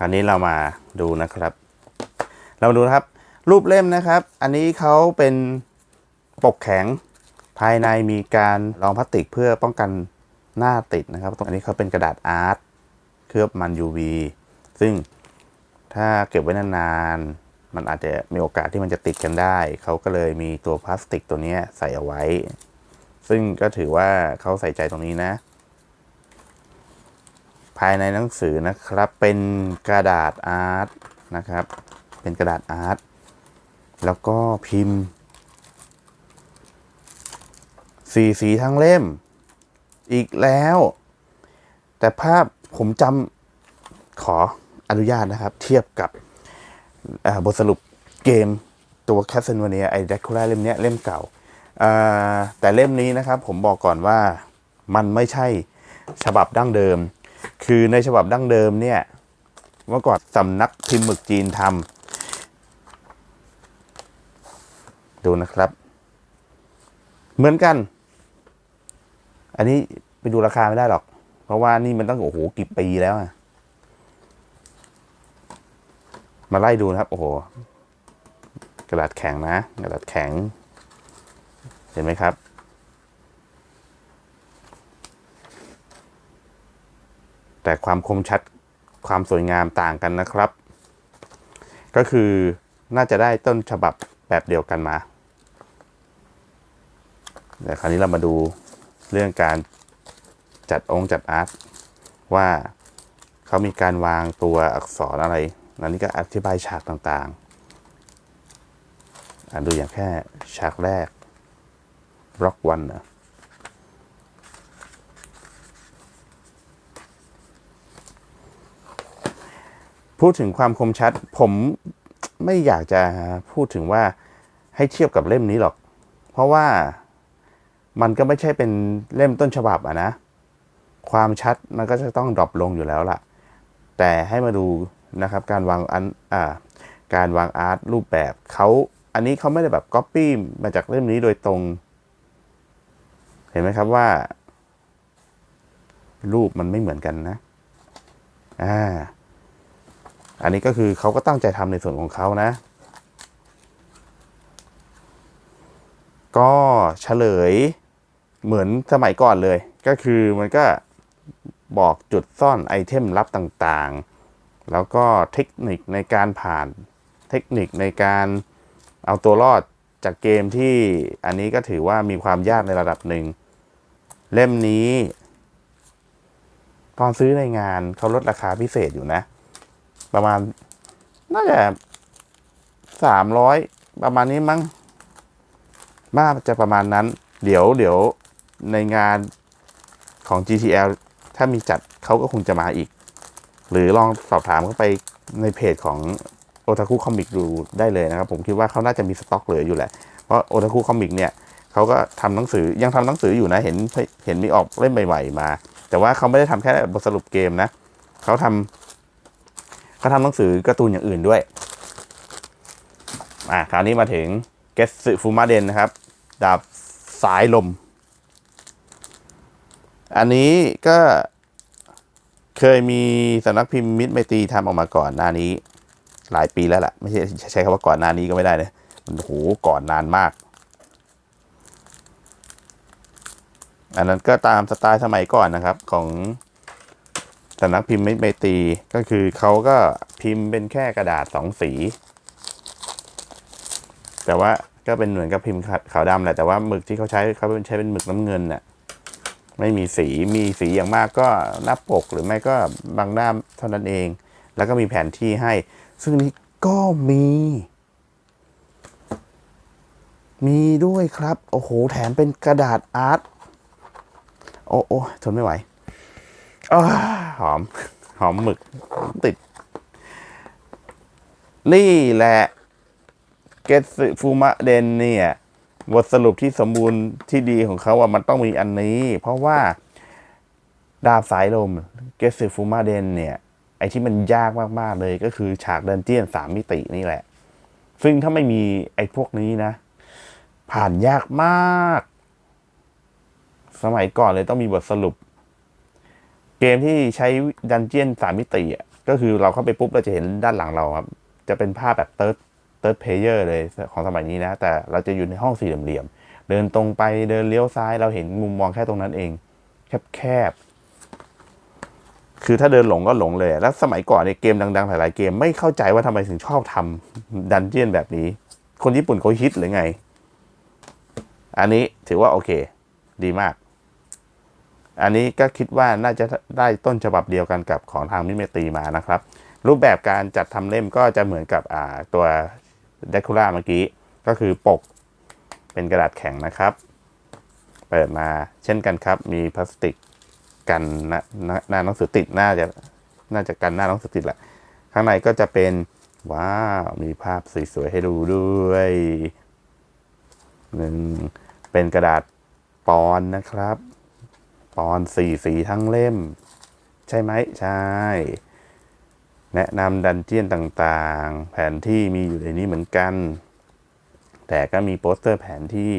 คราวนี้เรามาดูนะครับ เรามาดูนะครับ รูปเล่มนะครับ อันนี้เขาเป็นปกแข็งภายในมีการรองพลาสติกเพื่อป้องกันหน้าติดนะครับ ตรงนี้เขาเป็นกระดาษอาร์ตเคลือบมัน UV ซึ่งถ้าเก็บไว้นานๆ มันอาจจะมีโอกาสที่มันจะติดกันได้ เขาก็เลยมีตัวพลาสติกตัวนี้ใส่เอาไว้ ซึ่งก็ถือว่าเขาใส่ใจตรงนี้นะ ภายในหนังสือนะครับเป็นกระดาษอาร์ตนะครับ เป็นกระดาษอาร์ตแล้วก็พิมพ์สีสีทั้งเล่ม อีกแล้ว แต่ภาพผมจำขออนุญาตนะครับ เทียบกับบทสรุปเกมตัว c a s t l e v a n i a ไอ d ด a คูล่าเล่มนี้เล่มเก่า แต่เล่มนี้นะครับผมบอกก่อนว่ามันไม่ใช่ฉบับดั้งเดิม คือในฉบับดั้งเดิมเนี่ยเมื่อก่อนสำนักพิมพ์หมึกจีนทำดูนะครับ เหมือนกัน อันนี้ไปดูราคาไม่ได้หรอก เพราะว่านี่มันต้องโอ้โหกี่ปีแล้วอะมาไล่ดูนะครับโอ้โหกระดาษแข็งนะ กระดาษแข็ง เห็นไหมครับ แต่ความคมชัดความสวยงามต่างกันนะครับ ก็คือน่าจะได้ต้นฉบับแบบเดียวกันมาแต่คราวนี้เรามาดูเรื่องการจัดองค์จัดอาร์ตว่าเขามีการวางตัวอักษรอะไรอันนี้ก็อธิบายฉากต่างๆ อ่านดูอย่างแค่ฉากแรกบล็อกวันนะ พูดถึงความคมชัด ผมไม่อยากจะพูดถึงว่าให้เทียบกับเล่มนี้หรอก เพราะว่ามันก็ไม่ใช่เป็นเล่มต้นฉบับอะนะ ความชัดมันก็จะต้องดรอปลงอยู่แล้วล่ะ แต่ให้มาดูนะครับการวางอันอ่าการวางอาร์ตรูปแบบเขาอันนี้เขาไม่ได้แบบก๊อปปี้มาจากเล่มนี้โดยตรง เห็นไหมครับว่า รูปมันไม่เหมือนกันนะ อ่า อันนี้ก็คือเขาก็ตั้งใจทำในส่วนของเขานะ ก็เฉลยเหมือนสมัยก่อนเลย ก็คือมันก็บอกจุดซ่อนไอเทมลับต่างๆ แล้วก็เทคนิคในการผ่านเทคนิคในการเอาตัวรอดจากเกมที่อันนี้ก็ถือว่ามีความยากในระดับหนึ่ง เล่มนี้ ตอนซื้อในงานเขาลดราคาพิเศษอยู่นะ ประมาณ น่าจะสามร้อยประมาณนี้มั้งน่าจะประมาณนั้น เดี๋ยวเดี๋ยวในงานของ GTL ถ้ามีจัดเขาก็คงจะมาอีก หรือลองสอบถามเข้าไปในเพจของ Otaku Comic ดูได้เลยนะครับ ผมคิดว่าเขาน่าจะมีสต็อกเหลืออยู่แหละ เพราะ Otaku Comic เนี่ยเขาก็ทำหนังสือยังทำหนังสืออยู่นะเห็นเห็นมีออกเล่มใหม่ๆมา แต่ว่าเขาไม่ได้ทำแค่บทสรุปเกมนะเขาทำ เขาทำหนังสือการ์ตูนอย่างอื่นด้วยอะคราวนี้มาถึงเกสึฟูมาเดนนะครับ ดาบสายลม อันนี้ก็เคยมีสำนักพิมพ์มิตรไมตรีทำออกมาก่อนหน้านี้ หลายปีแล้วล่ะ ไม่ใช่ใช้คำว่าก่อนหน้านี้ก็ไม่ได้นะมันโหก่อนนานมาก อันนั้นก็ตามสไตล์สมัยก่อนนะครับของ สำนักพิมพ์ไมิตรไมตรีก็คือเขาก็พิมพ์เป็นแค่กระดาษสองสี แต่ว่าก็เป็นเหมือนกับพิมพ์ขาวดำแหละแต่ว่าหมึกที่เขาใช้เขาเป็นใช้เป็นหมึกน้ำเงินน่ะไม่มีสีมีสีอย่างมากก็หน้าปกหรือไม่ก็บางหน้าเท่านั้นเอง แล้วก็มีแผนที่ให้ ซึ่งนี้ก็มี มีด้วยครับ โอ้โห แถมเป็นกระดาษอาร์ตโอ้โอ้ทนไม่ไหว หอม หอมหมึกติด นี่แหละเกตสึฟูมะเดนเนี่ย บทสรุปที่สมบูรณ์ที่ดีของเขาว่ามันต้องมีอันนี้ เพราะว่า ดาบสายลม เกตสึฟูมะเดนเนี่ย ไอที่มันยากมาก ๆ เลยก็คือฉากเดันเจียนสามมิตินี่แหละ ซึ่งถ้าไม่มีไอพวกนี้นะ ผ่านยากมาก สมัยก่อนเลยต้องมีบทสรุป เกมที่ใช้ดันเจียนสามมิติอะก็คือเราเข้าไปปุ๊บเราจะเห็นด้านหลังเราครับ จะเป็นภาพแบบ third third player เลยของสมัยนี้นะ แต่เราจะอยู่ในห้องสี่เหลี่ยม เดินตรงไปเดินเลี้ยวซ้าย เราเห็นมุมมองแค่ตรงนั้นเอง แคบๆคือถ้าเดินหลงก็หลงเลย แล้วสมัยก่อนเนี่ยเกมดังๆ หลายๆเกมไม่เข้าใจว่าทำไมถึงชอบทำดันเจียนแบบนี้ คนญี่ปุ่นเขาฮิตหรือไง อันนี้ถือว่าโอเค ดีมาก อันนี้ก็คิดว่าน่าจะได้ต้นฉบับเดียวกันกับของทางมิเมตีมานะครับ รูปแบบการจัดทำเล่มก็จะเหมือนกับตัวเดคูล่าเมื่อกี้ ก็คือปกเป็นกระดาษแข็งนะครับ เปิดมาเช่นกันครับ มีพลาสติกกันหน้าหนังสือติดน่าจะน่าจะกันหน้าหนังสือติดแหละ ข้างในก็จะเป็นว้าวมีภาพสวยๆให้ดูด้วยหนึ่งเป็นกระดาษปอนนะครับ ปอนสี่สีทั้งเล่ม ใช่ไหมใช่ แนะนำดันเจียนต่างๆ แผนที่มีอยู่ในนี้เหมือนกัน แต่ก็มีโปสเตอร์แผนที่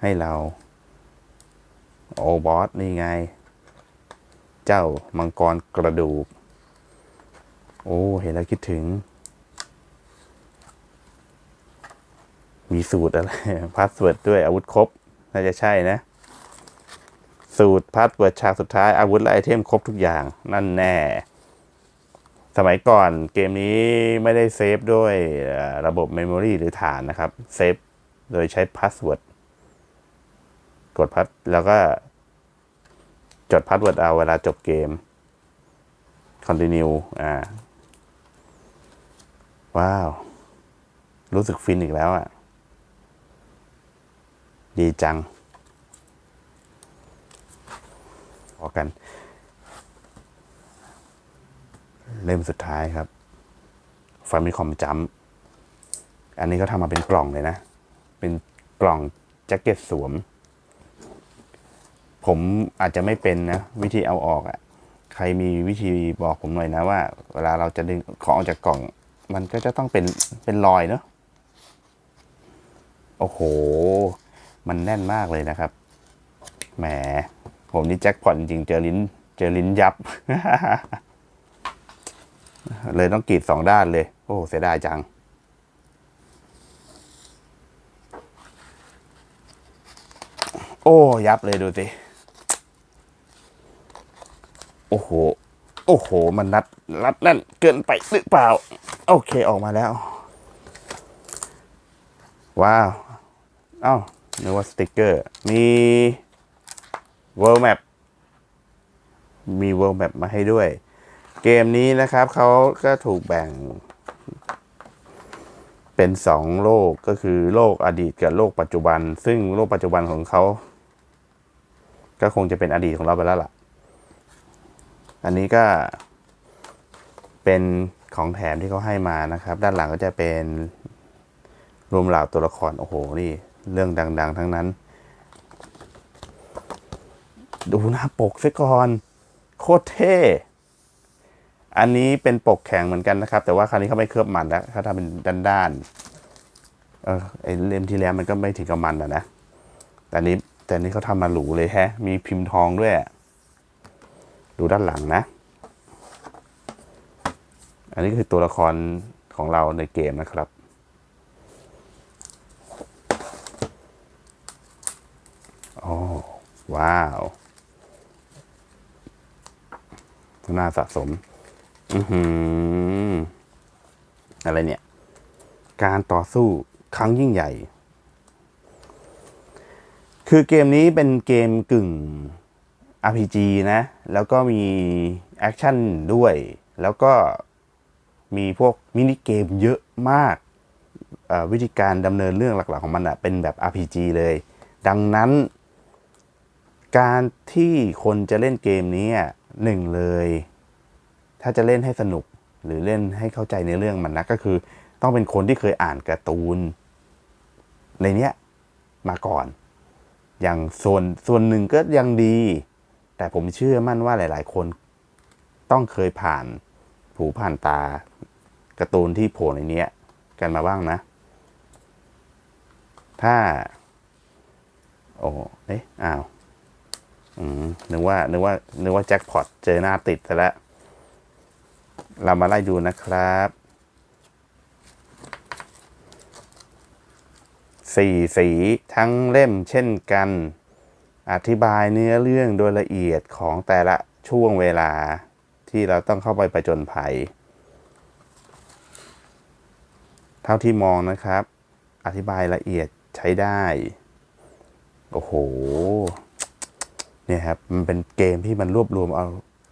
ให้เรา โอบอสนี่ไง เจ้ามังกรกระดูก โอ้ เห็นแล้วคิดถึงมีสูตรอะไร พาสเวิร์ดด้วยอาวุธครบ น่าจะใช่นะ สูตรพาสเวิร์ดฉากสุดท้ายอาวุธและไอเทมครบทุกอย่างนั่นแน่ สมัยก่อนเกมนี้ไม่ได้เซฟด้วยระบบเมมโมรีหรือฐานนะครับ เซฟโดยใช้พาสเวิร์ดกดพัดแล้วก็จดพาสเวิร์ดเอาเวลาจบเกม continue อ่า ว้าว รู้สึกฟินอีกแล้วอะ ดีจัง พ อกัน เล่มสุดท้ายครับฟามิคอมจัมอันนี้ก็ทำมาเป็นกล่องเลยนะ เป็นกล่องแจ็คเก็ตสวม ผมอาจจะไม่เป็นนะ วิธีเอาออกอะ่ะ ใครมีวิธีบอกผมหน่อยนะว่า เวลาเราจะดึงของออกจากกล่อง มันก็จะต้องเป็นเป็นรอยเนาะโอ้โห มันแน่นมากเลยนะครับ แหม ผมนี่แจ็คพอตจริงเจอลิ้น เจอลิ้นยับ เลยต้องกรีดสองด้านเลย โอ้เสียดายจัง โอ้ยับเลยดูสิ โอ้โห โอ้โห มันรัดรัดแน่นเกินไปหรือเปล่า โอเคออกมาแล้ว ว้าว เอ้านึกว่าสติกเกอร์ มี World Map มี World Map มาให้ด้วย เกมนี้นะครับเขาก็ถูกแบ่ง เป็นสองโลกก็คือโลกอดีตกับโลกปัจจุบัน ซึ่งโลกปัจจุบันของเขา ก็คงจะเป็นอดีตของเราไปแล้วล่ะ อันนี้ก็เป็นของแถมที่เขาให้มานะครับ ด้านหลังก็จะเป็นรวมเหล่าตัวละคร โอ้โห นี่ เรื่องดัง ๆ ทั้งนั้น ดูหน้าปกซะก่อน โคตรเท่ อันนี้เป็นปกแข็งเหมือนกันนะครับ แต่ว่าคราวนี้เขาไม่เคลือบมันแล้วเขาทำเป็นด้านๆเออไอเล่มที่แล้วมันก็ไม่ถึงกับมันอะนะ แต่นี้แต่นี้เขาทำมาหรูเลยแฮะ มีพิมพ์ทองด้วย ดูด้านหลังนะ อันนี้คือตัวละครของเราในเกมนะครับโอ้ว้าว น่าสะสมอือหืออะไรเนี่ย การต่อสู้ครั้งยิ่งใหญ่ คือเกมนี้เป็นเกมกึ่ง RPG นะ แล้วก็มีแอคชั่นด้วย แล้วก็มีพวกมินิเกมเยอะมาก วิธีการดำเนินเรื่องหลักๆของมันอะเป็นแบบ RPG เลย ดังนั้น การที่คนจะเล่นเกมนี้ หนึ่งเลย ถ้าจะเล่นให้สนุกหรือเล่นให้เข้าใจในเรื่องมันนะก็คือ ต้องเป็นคนที่เคยอ่านการ์ตูน ในเนี้ยมาก่อน อย่างส่วนส่วนหนึ่งก็ยังดี แต่ผมเชื่อมั่นว่าหลาย ๆ คนต้องเคยผ่านผูผ่านตาการ์ตูนที่โผล่ในเนี้ยกันมาบ้างนะ ถ้า โอ้เอ๊ะอ้าว อืมนึกว่า นึกว่า นึกว่าแจ็คพอตเจอหน้าติดซะแล้ว เรามาไล่ดูนะครับสี่สีทั้งเล่มเช่นกัน อธิบายเนื้อเรื่องโดยละเอียดของแต่ละช่วงเวลาที่เราต้องเข้าไปประจนภัย เท่าที่มองนะครับ อธิบายละเอียดใช้ได้ โอ้โห เนี่ยครับมันเป็นเกมที่มันรวบรวมเอา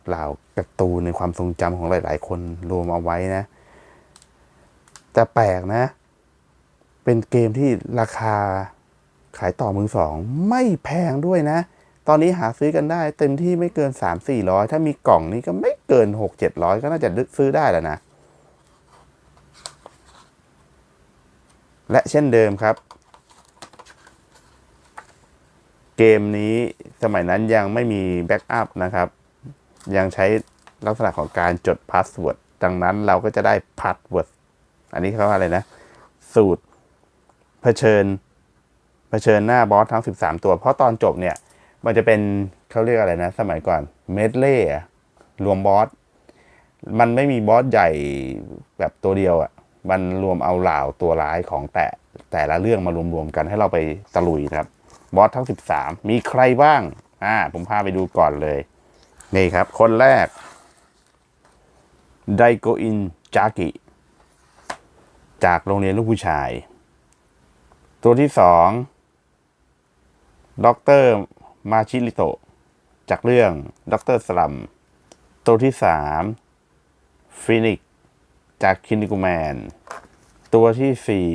เหล่าการ์ตูนในความทรงจำของหลาย ๆ คนรวมเอาไว้นะ แต่แปลกนะ เป็นเกมที่ราคาขายต่อมือสอง ไม่แพงด้วยนะ ตอนนี้หาซื้อกันได้ เต็มที่ไม่เกิน 3 4 0 0 ถ้ามีกล่องนี้ก็ไม่เกิน 6 700 ก็น่าจะซื้อได้แล้วนะ และเช่นเดิมครับ เกมนี้สมัยนั้นยังไม่มีแบ็กอัพนะครับ ยังใช้ลักษณะของการจดพาสเวิร์ดดังนั้นเราก็จะได้พาสเวิร์ดอันนี้เขาว่าอะไรนะ สูตรเผชิญเผชิญหน้าบอสทั้ง 13 ตัว เพราะตอนจบเนี่ย มันจะเป็นเขาเรียกอะไรนะ สมัยก่อนเมดเล่รวมบอสมันไม่มีบอสใหญ่แบบตัวเดียวอะ่ะมันรวมเอาเหล่าตัวร้ายของแต่แต่ละเรื่องมารวมๆกันให้เราไปตะลุยครับ บอสทั้ง 13 มีใครบ้าง อ่า ผมพาไปดูก่อนเลย นี่ครับ คนแรก ไดโกอินจากิ จากโรงเรียนลูกผู้ชาย ตัวที่สองด็อกเตอร์มาชิริโตะ จากเรื่องด็อกเตอร์สลัม ตัวที่สามฟินิกจากคินิกูแมน ตัวที่สี่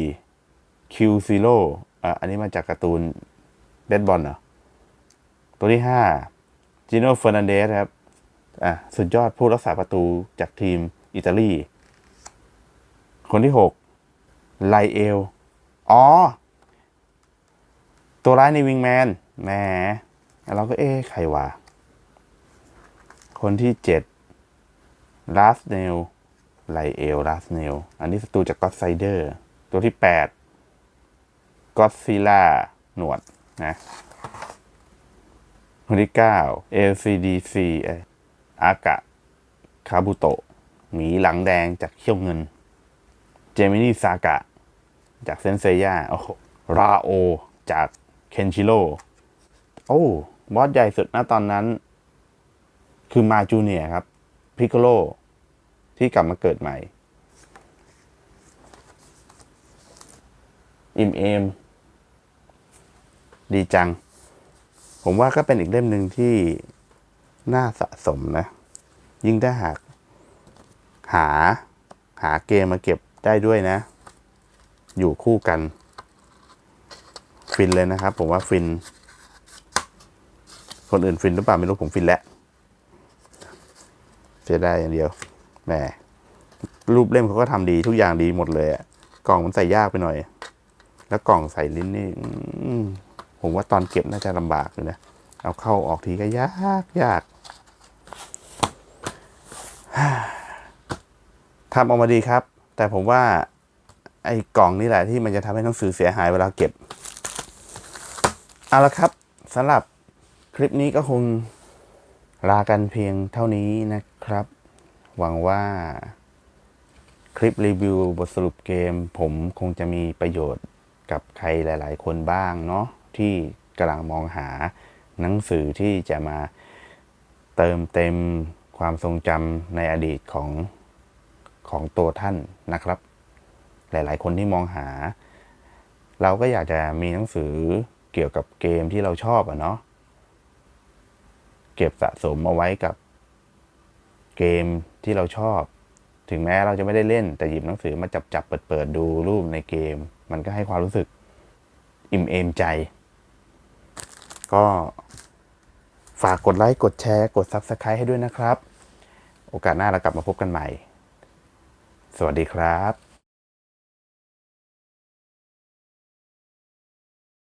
คิวซิโร่อะอันนี้มาจากการ์ตูน เบสบอลเหรอ ตัวที่ห้าจิโนเฟอร์นันเดสครับ อะ สุดยอดผู้รักษาประตูจากทีมอิตาลี คนที่หกไลเอล อ๋อ ตัวร้ายในวิงแมน แหม เราก็เอ๊ะใครวะ คนที่เจ็ดลาสเนลไลเอลลาสเนล อันนี้ศัตรูจากก็อดไซเดอร์ ตัวที่แปดก็อดซิล่าหนวด นะคนที่เก้า LCDC เอ่ออากะ คาบุโตะ หมีหลังแดงจากเขี้ยวเงิน เจมินีซากะ จากเซนเซย่าโอ้ราโอ จากเคนชิโร่โอ้บอสใหญ่สุดนะตอนนั้น คือมาจูเนียครับ พิกโ o โลที่กลับมาเกิดใหม่ อิมเอม ดีจัง ผมว่าก็เป็นอีกเล่มหนึ่งที่น่าสะสมนะ ยิ่งถ้าหาก หาหาเกมมาเก็บได้ด้วยนะ อยู่คู่กัน ฟินเลยนะครับ ผมว่าฟิน คนอื่นฟินหรือเปล่าไม่รู้ผมฟินแล้วเสียได้อย่างเดียวแหมรูปเล่มเขาก็ทำดีทุกอย่างดีหมดเลยอะกล่องมันใส่ยากไปหน่อย แล้วกล่องใส่ลิ้นนี่ ผมว่าตอนเก็บน่าจะลำบากอยู่นะ เอาเข้าออกทีก็ยากยากทำออกมาดีครับ แต่ผมว่า ไอ้กล่องนี่แหละที่มันจะทำให้หนังสือเสียหายเวลาเก็บ เอาละครับสำหรับคลิปนี้ก็คงลากันเพียงเท่านี้นะครับ หวังว่าคลิปรีวิวบทสรุปเกม ผมคงจะมีประโยชน์กับใครหลาย ๆ คนบ้างเนาะ ที่กำลังมองหาหนังสือที่จะมาเติมเต็มความทรงจำในอดีตของของตัวท่านนะครับ หลายๆ คนที่มองหา เราก็อยากจะมีหนังสือเกี่ยวกับเกมที่เราชอบอะเนาะเก็บสะสมเอาไว้กับเกมที่เราชอบ ถึงแม้เราจะไม่ได้เล่น แต่หยิบหนังสือมาจับจับเปิดเปิดดูรูปในเกม มันก็ให้ความรู้สึกอิ่มเอมใจ ก็ฝากกดไลค์ กดแชร์ กด Subscribe ให้ด้วยนะครับ โอกาสหน้าเรากลับมาพบกันใหม่ สวัสดีครับ